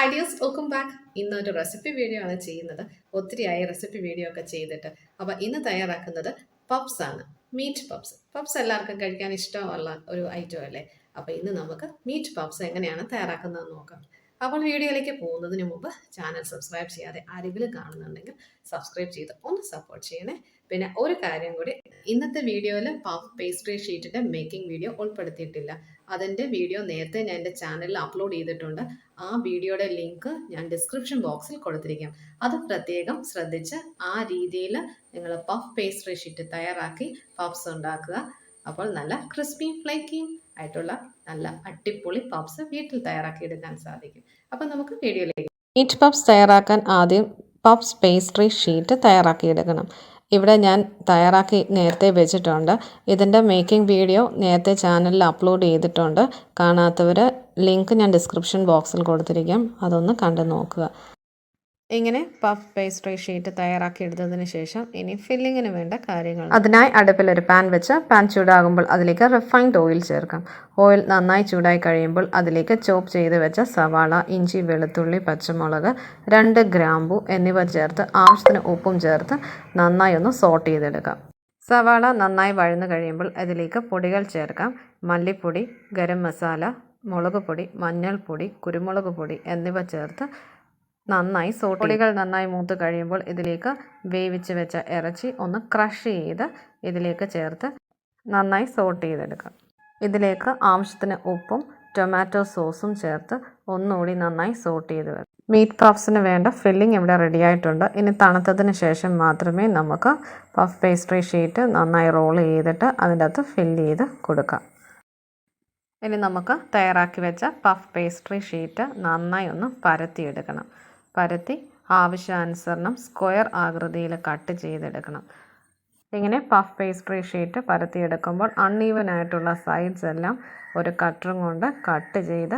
Hi dears welcome back ഇന്നൊരു recipe video ആണ് ചെയ്യുന്നത്. ഒത്തിരിയായി റെസിപ്പി വീഡിയോ ഒക്കെ ചെയ്തിട്ട്. അപ്പോൾ ഇന്ന് തയ്യാറാക്കുന്നത് പപ്സ് ആണ്. മീറ്റ് പപ്സ് പപ്സ് എല്ലാവർക്കും കഴിക്കാൻ ഇഷ്ടമുള്ള ഒരു ഐറ്റം അല്ലേ? അപ്പോൾ ഇന്ന് നമുക്ക് മീറ്റ് പപ്സ് എങ്ങനെയാണ് തയ്യാറാക്കുന്നതെന്ന് നോക്കാം. അപ്പോൾ വീഡിയോയിലേക്ക് പോകുന്നതിന് മുമ്പ് ചാനൽ സബ്സ്ക്രൈബ് ചെയ്യാതെ ആരെങ്കിലും കാണുന്നുണ്ടെങ്കിൽ സബ്സ്ക്രൈബ് ചെയ്ത് ഒന്ന് സപ്പോർട്ട് ചെയ്യണേ. പിന്നെ ഒരു കാര്യം കൂടി ഇന്നത്തെ വീഡിയോയിൽ പഫ് പേസ്ട്രി ഷീറ്റിന്റെ മേക്കിംഗ് വീഡിയോ ഉൾപ്പെടുത്തിയിട്ടില്ല. അതിന്റെ വീഡിയോ നേരത്തെ ഞാൻ എന്റെ ചാനലിൽ അപ്ലോഡ് ചെയ്തിട്ടുണ്ട്. ആ വീഡിയോയുടെ ലിങ്ക് ഞാൻ ഡിസ്ക്രിപ്ഷൻ ബോക്സിൽ കൊടുത്തിരിക്കാം. അത് പ്രത്യേകം ശ്രദ്ധിച്ച് ആ രീതിയിൽ നിങ്ങൾ പഫ് പേസ്ട്രി ഷീറ്റ് തയ്യാറാക്കി പഫ്സ് ഉണ്ടാക്കുക. അപ്പോൾ നല്ല ക്രിസ്പി ഫ്ലേക്കിയും ആയിട്ടുള്ള നല്ല അടിപൊളി പപ്സ് വീട്ടിൽ തയ്യാറാക്കി എടുക്കാൻ സാധിക്കും. അപ്പം നമുക്ക് വീഡിയോയിലേക്ക് മീറ്റ് പപ്സ് തയ്യാറാക്കാൻ ആദ്യം പപ്സ് പേസ്ട്രി ഷീറ്റ് തയ്യാറാക്കിയെടുക്കണം. ഇവിടെ ഞാൻ തയ്യാറാക്കി നേരത്തെ വെച്ചിട്ടുണ്ട്. ഇതിന്റെ മേക്കിംഗ് വീഡിയോ നേരത്തെ ചാനലിൽ അപ്ലോഡ് ചെയ്തിട്ടുണ്ട്. കാണാത്തവർ ലിങ്ക് ഞാൻ ഡിസ്ക്രിപ്ഷൻ ബോക്സിൽ കൊടുത്തിരിക്കാം. അതൊന്ന് കണ്ടു നോക്കുക. ഇങ്ങനെ പഫ് പേസ്ട്രി ഷീറ്റ് തയ്യാറാക്കി എടുത്തതിന് ശേഷം ഇനി ഫില്ലിങ്ങിന് വേണ്ട കാര്യങ്ങൾ. അതിനായി അടുപ്പിൽ ഒരു പാൻ വെച്ച് പാൻ ചൂടാകുമ്പോൾ അതിലേക്ക് റിഫൈൻഡ് ഓയിൽ ചേർക്കാം. ഓയിൽ നന്നായി ചൂടായി കഴിയുമ്പോൾ അതിലേക്ക് ചോപ്പ് ചെയ്ത് വെച്ച സവാള ഇഞ്ചി വെളുത്തുള്ളി പച്ചമുളക് രണ്ട് ഗ്രാമ്പു എന്നിവ ചേർത്ത് ആവശ്യത്തിന് ഉപ്പും ചേർത്ത് നന്നായി ഒന്ന് സോട്ട് ചെയ്തെടുക്കാം. സവാള നന്നായി വഴന്നു കഴിയുമ്പോൾ അതിലേക്ക് പൊടികൾ ചേർക്കാം. മല്ലിപ്പൊടി ഗരം മസാല മുളക് പൊടി മഞ്ഞൾപ്പൊടി കുരുമുളക് പൊടി എന്നിവ ചേർത്ത് നന്നായി സോട്ടികൾ നന്നായി മൂത്ത് കഴിയുമ്പോൾ ഇതിലേക്ക് വേവിച്ച് വെച്ച ഇറച്ചി ഒന്ന് ക്രഷ് ചെയ്ത് ഇതിലേക്ക് ചേർത്ത് നന്നായി സോട്ട് ചെയ്തെടുക്കുക ഇതിലേക്ക് ആവശ്യത്തിന് ഉപ്പും ടൊമാറ്റോ സോസും ചേർത്ത് ഒന്നുകൂടി നന്നായി സോട്ട് ചെയ്ത് വെക്കാം മീറ്റ് പഫ്സിന് വേണ്ട ഫില്ലിംഗ് ഇവിടെ റെഡി ആയിട്ടുണ്ട്. ഇനി തണുത്തതിന് ശേഷം മാത്രമേ നമുക്ക് പഫ് പേസ്ട്രി ഷീറ്റ് നന്നായി റോൾ ചെയ്തിട്ട് അതിന്റെ അകത്ത് ഫില്ല് ചെയ്ത് കൊടുക്കാം. ഇനി നമുക്ക് തയ്യാറാക്കി വെച്ച പഫ് പേസ്ട്രി ഷീറ്റ് നന്നായി ഒന്ന് പരത്തിയെടുക്കണം. പരത്തി ആവശ്യാനുസരണം സ്ക്വയർ ആകൃതിയിൽ കട്ട് ചെയ്തെടുക്കണം. ഇങ്ങനെ പഫ് പേസ്ട്രി ഷീറ്റ് പരത്തിയെടുക്കുമ്പോൾ അൺഈവൻ ആയിട്ടുള്ള സൈഡ്സ് എല്ലാം ഒരു കട്ടറും കൊണ്ട് കട്ട് ചെയ്ത്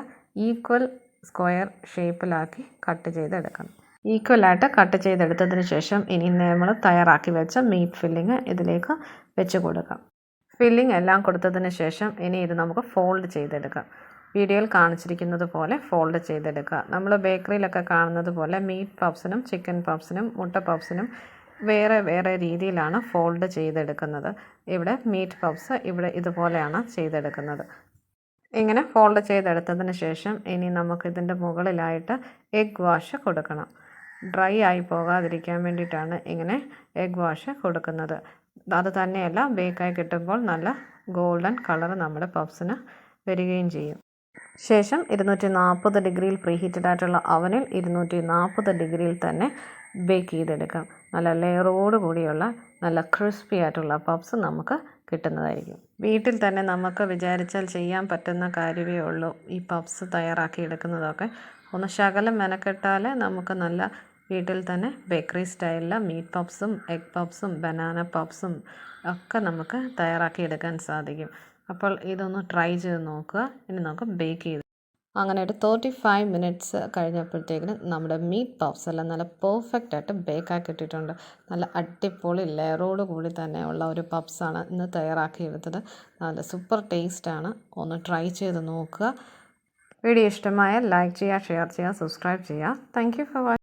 ഈക്വൽ സ്ക്വയർ ഷേപ്പിലാക്കി കട്ട് ചെയ്തെടുക്കണം. ഈക്വലായിട്ട് കട്ട് ചെയ്തെടുത്തതിന് ശേഷം ഇനി നമ്മൾ തയ്യാറാക്കി വെച്ച മീറ്റ് ഫില്ലിങ് ഇതിലേക്ക് വെച്ച് കൊടുക്കാം. ഫില്ലിംഗ് എല്ലാം കൊടുത്തതിന് ശേഷം ഇനി ഇത് നമുക്ക് ഫോൾഡ് ചെയ്തെടുക്കാം. വീഡിയോയിൽ കാണിച്ചിരിക്കുന്നത് പോലെ ഫോൾഡ് ചെയ്തെടുക്കുക. നമ്മൾ ബേക്കറിയിലൊക്കെ കാണുന്നത് പോലെ മീറ്റ് പപ്സിനും ചിക്കൻ പപ്സിനും മുട്ട പപ്സിനും വേറെ വേറെ രീതിയിലാണ് ഫോൾഡ് ചെയ്തെടുക്കുന്നത്. ഇവിടെ മീറ്റ് പപ്സ് ഇവിടെ ഇതുപോലെയാണ് ചെയ്തെടുക്കുന്നത്. ഇങ്ങനെ ഫോൾഡ് ചെയ്തെടുത്തതിന് ശേഷം ഇനി നമുക്കിതിന്റെ മുകളിലായിട്ട് എഗ് വാഷ് കൊടുക്കണം. ഡ്രൈ ആയി പോകാതിരിക്കാൻ വേണ്ടിയിട്ടാണ് ഇങ്ങനെ എഗ് വാഷ് കൊടുക്കുന്നത്. അത് തന്നെയല്ല ബേക്കായി കിട്ടുമ്പോൾ നല്ല ഗോൾഡൻ കളർ നമ്മുടെ പപ്സിന് വരികയും ചെയ്യും. ശേഷം ഇരുന്നൂറ്റി നാൽപ്പത് ഡിഗ്രിയിൽ പ്രീ ഹീറ്റഡ് ആയിട്ടുള്ള അവനിൽ ഇരുന്നൂറ്റി നാൽപ്പത് ഡിഗ്രിയിൽ തന്നെ ബേക്ക് ചെയ്തെടുക്കാം. നല്ല ലെയറോട് കൂടിയുള്ള നല്ല ക്രിസ്പി ആയിട്ടുള്ള പപ്സ് നമുക്ക് കിട്ടുന്നതായിരിക്കും. വീട്ടിൽ തന്നെ നമുക്ക് വിചാരിച്ചാൽ ചെയ്യാൻ പറ്റുന്ന കാര്യമേ ഉള്ളൂ ഈ പപ്സ് തയ്യാറാക്കി എടുക്കുന്നതൊക്കെ. ഒന്ന് ശകലം മെനക്കെട്ടാൽ നമുക്ക് നല്ല വീട്ടിൽ തന്നെ ബേക്കറി സ്റ്റൈലിൽ മീറ്റ് പപ്സും എഗ് പപ്സും ബനാന പപ്സും ഒക്കെ നമുക്ക് തയ്യാറാക്കി എടുക്കാൻ സാധിക്കും. അപ്പോൾ ഇതൊന്ന് ട്രൈ ചെയ്ത് നോക്കുക. ഇനി നമുക്ക് ബേക്ക് ചെയ്ത് അങ്ങനെ ഒരു തേർട്ടി ഫൈവ് മിനിറ്റ്സ് കഴിഞ്ഞപ്പോഴത്തേക്കിന് നമ്മുടെ മീറ്റ് പഫ്സ് എല്ലാം നല്ല പെർഫെക്റ്റ് ആയിട്ട് ബേക്കാക്കി ഇട്ടിട്ടുണ്ട്. നല്ല അടിപൊളി ലെയറോട് കൂടി തന്നെ ഉള്ള ഒരു പഫ്സാണ് ഇന്ന് തയ്യാറാക്കിയെടുത്തത് നല്ല സൂപ്പർ ടേസ്റ്റാണ് ഒന്ന് ട്രൈ ചെയ്ത് നോക്കുക. വീഡിയോ ഇഷ്ടമായ ലൈക്ക് ചെയ്യുക ഷെയർ ചെയ്യുക സബ്സ്ക്രൈബ് ചെയ്യുക. Thank you for watching